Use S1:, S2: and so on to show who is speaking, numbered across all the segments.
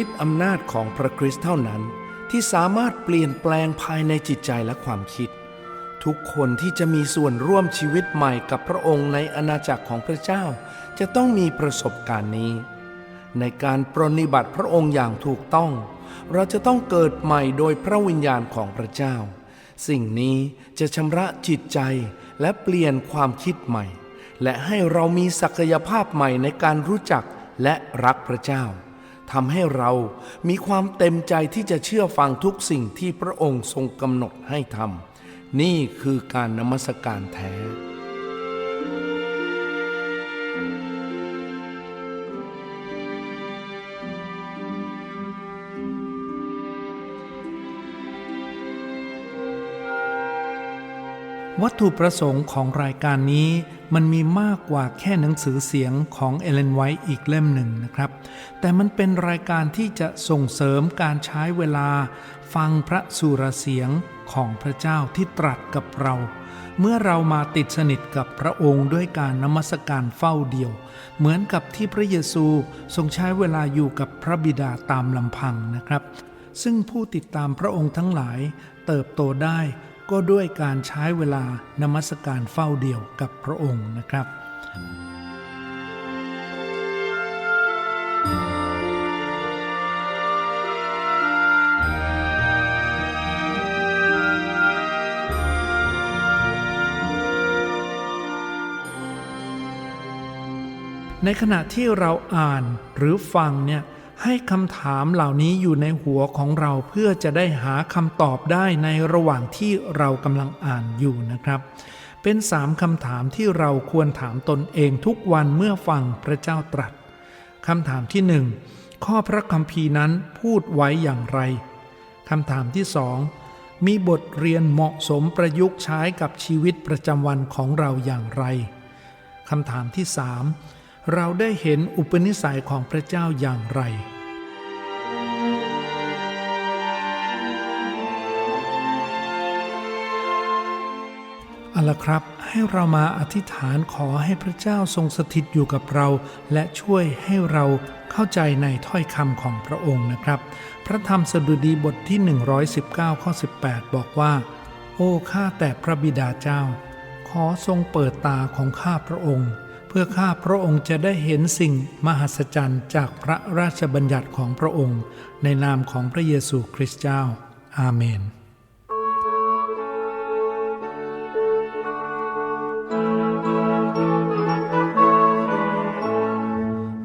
S1: ฤทธิ์อำนาจของพระคริสต์เท่านั้น ที่สามารถเปลี่ยนแปลงภายในจิตใจและความคิด ทุกคนที่จะมีส่วนร่วมชีวิตใหม่กับพระองค์ในอาณาจักรของพระเจ้า จะต้องมีประสบการณ์นี้ ในการปรนนิบัติพระองค์อย่างถูกต้อง เราจะต้องเกิดใหม่โดยพระวิญญาณของพระเจ้า สิ่งนี้จะชำระจิตใจและเปลี่ยนความคิดใหม่ และให้เรามีศักยภาพใหม่ในการรู้จักและรักพระเจ้า ทำให้เรามีความเต็มใจที่จะเชื่อฟังทุกสิ่งที่พระองค์ทรงกำหนดให้ทำนี่คือการนมัสการแท้วัตถุประสงค์ของรายการนี้ มันมีมากกว่าแค่หนังสือเสียงของเอเลนไวท์อีกเล่มหนึ่งนะครับ แต่มันเป็นรายการที่จะส่งเสริมการใช้เวลา ฟังพระสุรเสียงของพระเจ้าที่ตรัสกับเรา เมื่อเรามาติดสนิทกับพระองค์ด้วยการนมัสการเฝ้าเดียว เหมือนกับที่พระเยซูทรงใช้เวลาอยู่กับพระบิดาตามลำพังนะครับ ซึ่งผู้ติดตามพระองค์ทั้งหลายเติบโตได้ ก็ด้วยการใช้เวลานมัสการเฝ้าเดี่ยวกับพระองค์นะครับ ในขณะที่เราอ่านหรือฟังเนี่ย ให้คำถามเหล่านี้อยู่ในหัวของเราเพื่อจะได้หาคำตอบได้ในระหว่างที่เรากำลังอ่านอยู่นะครับ เป็นสามคำถามที่เราควรถามตนเองทุกวันเมื่อฟังพระเจ้าตรัสคำถามที่หนึ่งข้อพระคัมภีร์นั้นพูดไว้อย่างไรคำถามที่สองมีบทเรียนเหมาะสมประยุกต์ใช้กับชีวิตประจำวันของเราอย่างไรคำถามที่สาม เราได้เห็นอุปนิสัยของพระเจ้าอย่างไร เอาละครับ ให้เรามาอธิษฐานขอให้พระเจ้าทรงสถิตอยู่กับเรา และช่วยให้เราเข้าใจในถ้อยคำของพระองค์นะครับ พระธรรมสดุดีบทที่ 119 ข้อ 18 บอกว่า โอ้ข้าแต่พระบิดาเจ้า ขอทรงเปิดตาของข้าพระองค์ เพื่อข้าพระองค์จะได้เห็นสิ่งมหัศจรรย์จากพระราชบัญญัติของพระองค์ ในนามของพระเยซูคริสต์เจ้า อาเมน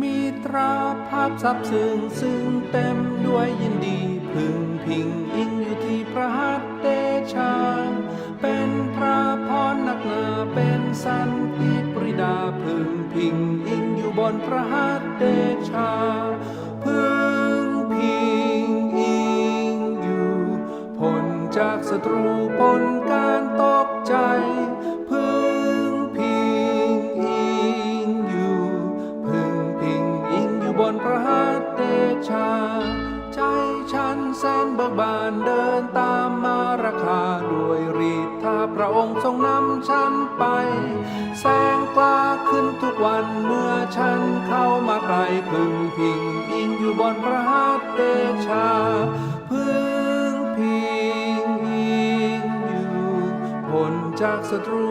S2: มีตราภาพซับซึ้งซึ่งเต็มด้วยยินดีพึงพิงอิงอยู่ที่พระหัตถ์เดชา เป็นพระพรนักหนาเป็นสัน นพระหัตถ์เดชา พึงพิงอิงอยู่พ้นจากศัตรูพ้นการตกใจ พึงพิงอิงอยู่ พึงพิงอิงอยู่บนพระหัตถ์เดชา ใจฉันแสนเบิกบานเดินตามมาราคาด้วยฤทธาพระองค์ทรงนำฉันไป แสงกล้าขึ้นทุกวัน ฉันเข้ามาไกลพึงพิงอิงอยู่บนพระหัตถ์เดชา พึงพิงอิงอยู่พ้นจากศัตรู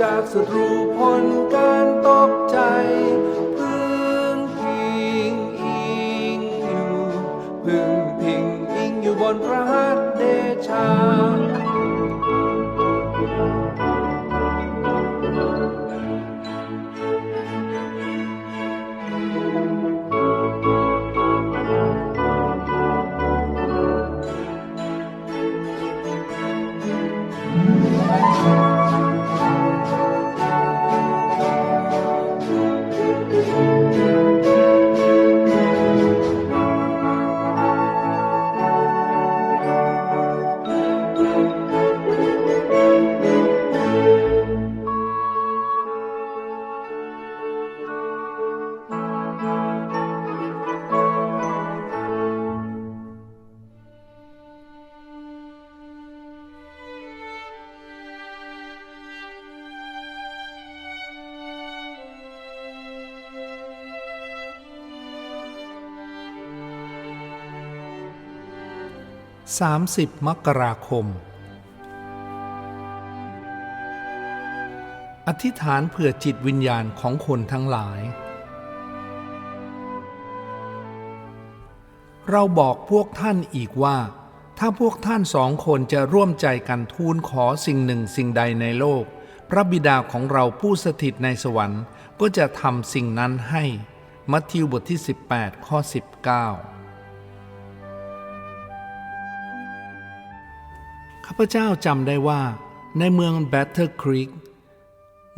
S2: จากศัตรูพ้นการตกใจ พึ่งพิงอิงอยู่ พึ่งพิงอิงอยู่บนพระหัตถ์เดชา
S1: 30 มกราคม อธิษฐานเผื่อจิตวิญญาณของคนทั้งหลาย เราบอกพวกท่านอีกว่า ถ้าพวกท่านสองคนจะร่วมใจกันทูลขอสิ่งหนึ่งสิ่งใดในโลก พระบิดาของเราผู้สถิตในสวรรค์ ก็จะทำสิ่งนั้นให้ มัทธิวบทที่ 18 ข้อ 19 ข้าพเจ้าจำได้ว่า ในเมืองแบตเทอร์ครีก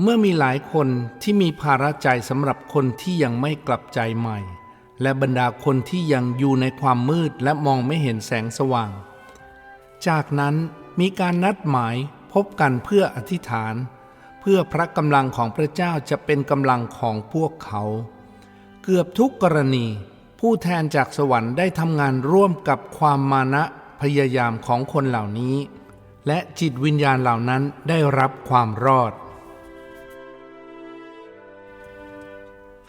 S1: เมื่อมีหลายคนที่มีภาระใจสำหรับคนที่ยังไม่กลับใจใหม่ และบรรดาคนที่ยังอยู่ในความมืดและมองไม่เห็นแสงสว่าง จากนั้นมีการนัดหมายพบกันเพื่ออธิษฐาน เพื่อพระกำลังของพระเจ้าจะเป็นกำลังของพวกเขา เกือบทุกกรณี ผู้แทนจากสวรรค์ได้ทำงานร่วมกับความมานะ พยายามของคนเหล่านี้ และจิตวิญญาณเหล่านั้นได้รับความรอด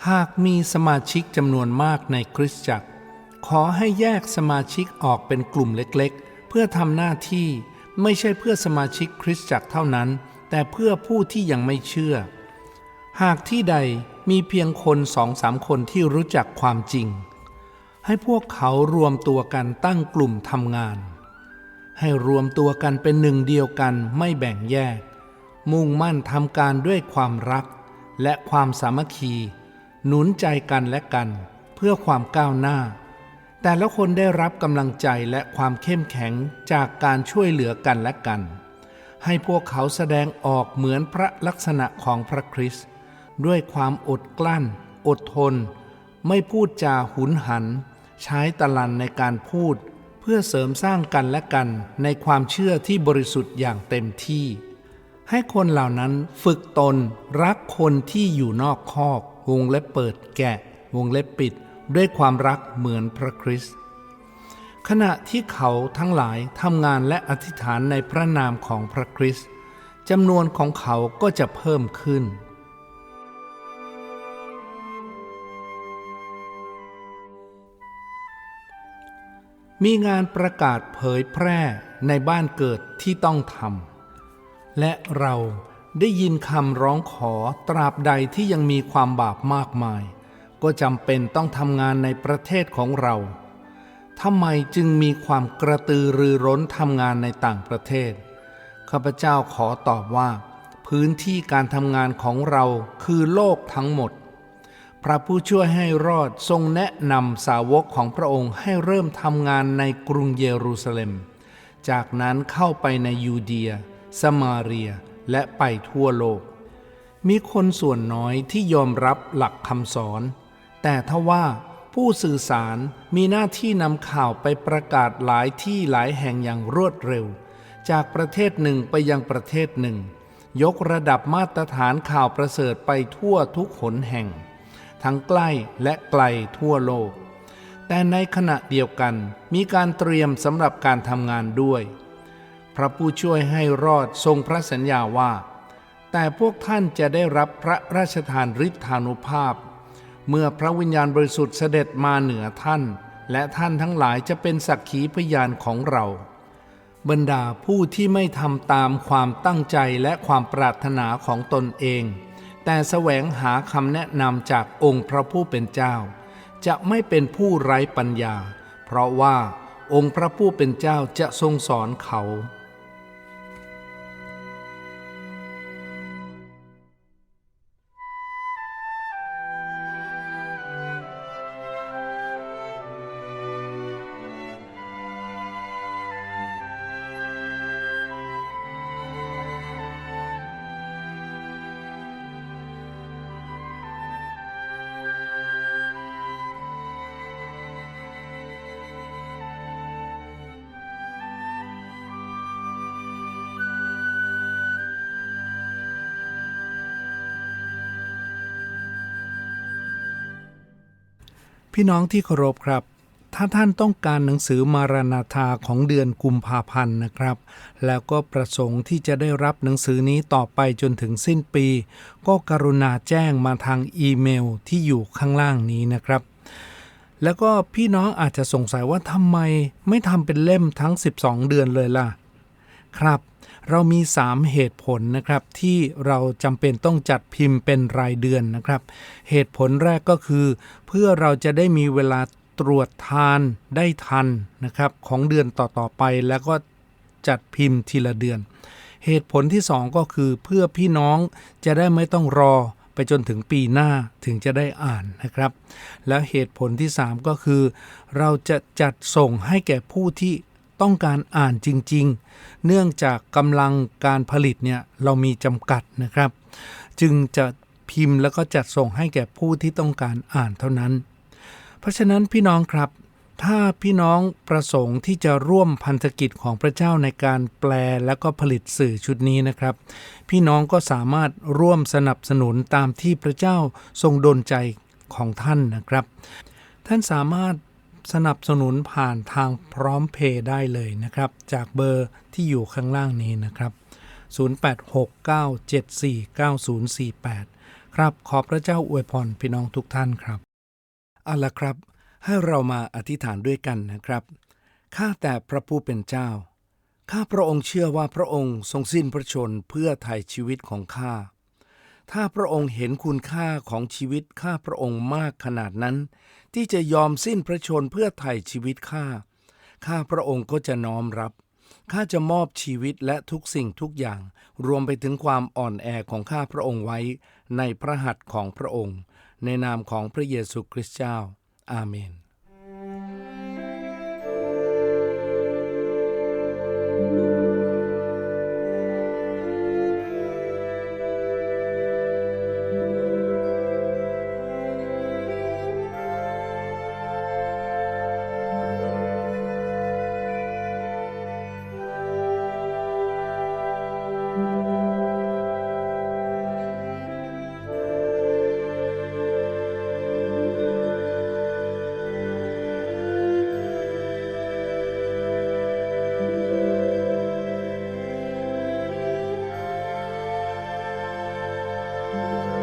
S1: หากมีสมาชิกจำนวนมากในคริสตจักร ขอให้แยกสมาชิกออกเป็นกลุ่มเล็กๆ เพื่อทำหน้าที่ไม่ใช่เพื่อสมาชิกคริสตจักรเท่านั้น แต่เพื่อผู้ที่ยังไม่เชื่อ หากที่ใดมีเพียงคนสองสามคนที่รู้จักความจริง ให้พวกเขารวมตัวกันตั้งกลุ่มทำงาน ให้รวมตัวกันเป็นหนึ่งเดียวกันไม่แบ่งแยก มุ่งมั่นทำการด้วยความรัก และความสามัคคี หนุนใจกันและกันเพื่อความก้าวหน้า แต่ละคนได้รับกำลังใจและความเข้มแข็งจากการช่วยเหลือกันและกัน ให้พวกเขาแสดงออกเหมือนพระลักษณะของพระคริสต์ด้วยความอดกลั้น อดทน ไม่พูดจาหุนหัน ใช้ตะลันในการพูด เพื่อเสริมสร้างกันและกันในความเชื่อที่บริสุทธิ์อย่างเต็มที่ ให้คนเหล่านั้นฝึกตนรักคนที่อยู่นอกคอกวงเล็บเปิดแกะ วงเล็บปิดด้วยความรักเหมือนพระคริสต์ขณะที่เขาทั้งหลายทำงานและอธิษฐานในพระนามของพระคริสต์จำนวนของเขาก็จะเพิ่มขึ้น มีงานประกาศเผยแพร่ในบ้านเกิดที่ต้องทำและเราได้ยินคำร้องขอตราบใดที่ยังมีความบาปมากมาย ก็จำเป็นต้องทำงานในประเทศของเราทำไมจึงมีความกระตือรือร้นทำงานในต่างประเทศ ข้าพเจ้าขอตอบว่า พื้นที่การทำงานของเราคือโลกทั้งหมด พระผู้ช่วยให้รอดทรงแนะนำสาวกของพระองค์ให้เริ่มทำงานในกรุงเยรูซาเล็ม จากนั้นเข้าไปในยูเดีย สมาเรีย และไปทั่วโลก มีคนส่วนน้อยที่ยอมรับหลักคำสอน แต่ทว่าผู้สื่อสารมีหน้าที่นำข่าวไปประกาศหลายที่หลายแห่งอย่างรวดเร็ว จากประเทศหนึ่งไปยังประเทศหนึ่ง ยกระดับมาตรฐานข่าวประเสริฐไปทั่วทุกหนแห่ง ทั้งใกล้และไกลทั่วโลก แต่ในขณะเดียวกันมีการเตรียมสำหรับการทำงานด้วย พระผู้ช่วยให้รอดทรงพระสัญญาว่า แต่พวกท่านจะได้รับพระราชทานฤทธานุภาพ เมื่อพระวิญญาณบริสุทธิ์เสด็จมาเหนือท่าน และท่านทั้งหลายจะเป็นสักขีพยานของเราบรรดาผู้ที่ไม่ทำตามความตั้งใจและความปรารถนาของตนเอง แต่แสวงหาคำแนะนำจากองค์พระผู้เป็นเจ้า จะไม่เป็นผู้ไร้ปัญญา เพราะว่าองค์พระผู้เป็นเจ้าจะทรงสอนเขา พี่น้องที่เคารพครับ ถ้าท่านต้องการหนังสือมารานาธาของเดือนกุมภาพันธ์นะครับ แล้วก็ประสงค์ที่จะได้รับหนังสือนี้ต่อไปจนถึงสิ้นปี ก็กรุณาแจ้งมาทางอีเมลที่อยู่ข้างล่างนี้นะครับแล้วก็พี่น้องอาจจะสงสัยว่าทำไมไม่ทำเป็นเล่มทั้ง 12 เดือนเลยล่ะ ครับ เรามี 3 เหตุผลนะครับที่เราจำเป็นต้องจัดพิมพ์เป็นรายเดือนนะครับ เหตุผลแรกก็คือ เพื่อเราจะได้มีเวลาตรวจทานได้ทันนะครับของเดือนต่อๆไปแล้วก็จัดพิมพ์ทีละเดือน เหตุผลที่ 2 ก็คือเพื่อพี่น้องจะได้ไม่ต้องรอไปจนถึงปีหน้าถึงจะได้อ่านนะครับ แล้วเหตุผลที่ 3 ก็คือ เราจะจัดส่งให้แก่ผู้ที่ ต้องการอ่านจริง ๆ เนื่องจากกำลังการผลิตเนี่ยเรามีจำกัดนะครับ จึงจะพิมพ์แล้วก็จัดส่งให้แก่ผู้ที่ต้องการอ่านเท่านั้น เพราะฉะนั้นพี่น้องครับ ถ้าพี่น้องประสงค์ที่จะร่วมพันธกิจของพระเจ้าในการแปลและก็ผลิตสื่อชุดนี้นะครับ พี่น้องก็สามารถร่วมสนับสนุนตามที่พระเจ้าทรงดลใจของท่านนะครับ ท่านสามารถ สนับสนุนผ่านทางพร้อมเพย์ได้เลยนะครับ จากเบอร์ที่อยู่ข้างล่างนี้นะครับ 0869749048 ครับ ขอพระเจ้าอวยพรพี่น้องทุกท่านครับเอาละครับ ให้เรามาอธิษฐานด้วยกันนะครับ ข้าแต่พระผู้เป็นเจ้า ข้าพระองค์เชื่อว่าพระองค์ทรงสิ้นพระชนเพื่อไถ่ชีวิตของข้า ถ้าพระองค์เห็นคุณค่าของชีวิตข้าพระองค์มากขนาดนั้น ที่จะยอมสิ้นพระชนเพื่อไถ่ชีวิตข้าข้าพระองค์ก็จะน้อมรับข้าจะมอบชีวิตและทุกสิ่งทุกอย่าง รวมไปถึงความอ่อนแอของข้าพระองค์ไว้ ในพระหัตถ์ของพระองค์ ในนามของพระเยซูคริสต์เจ้า อาเมน
S2: เ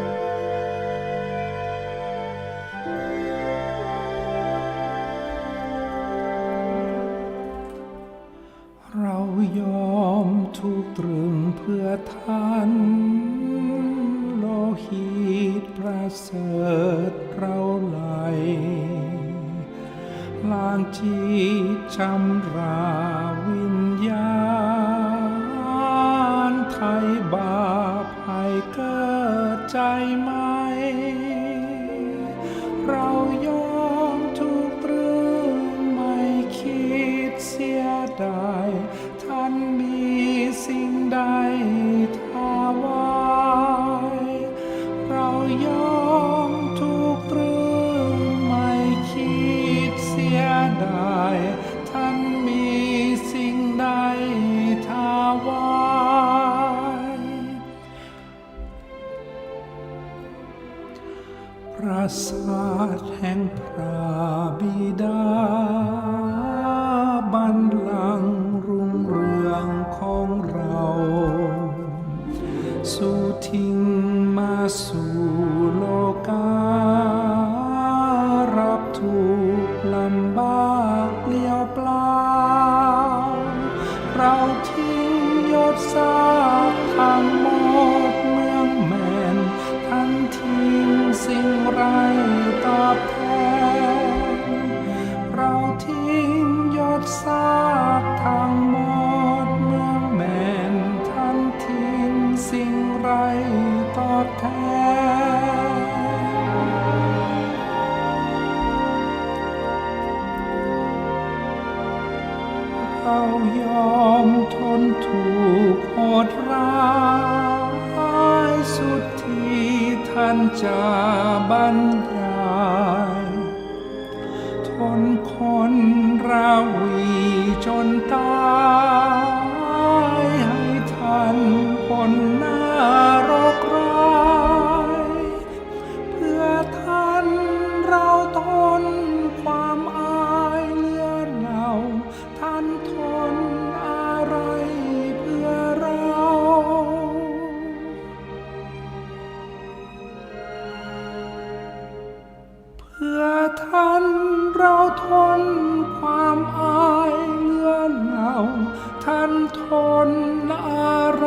S2: จนตาย ทนอะไร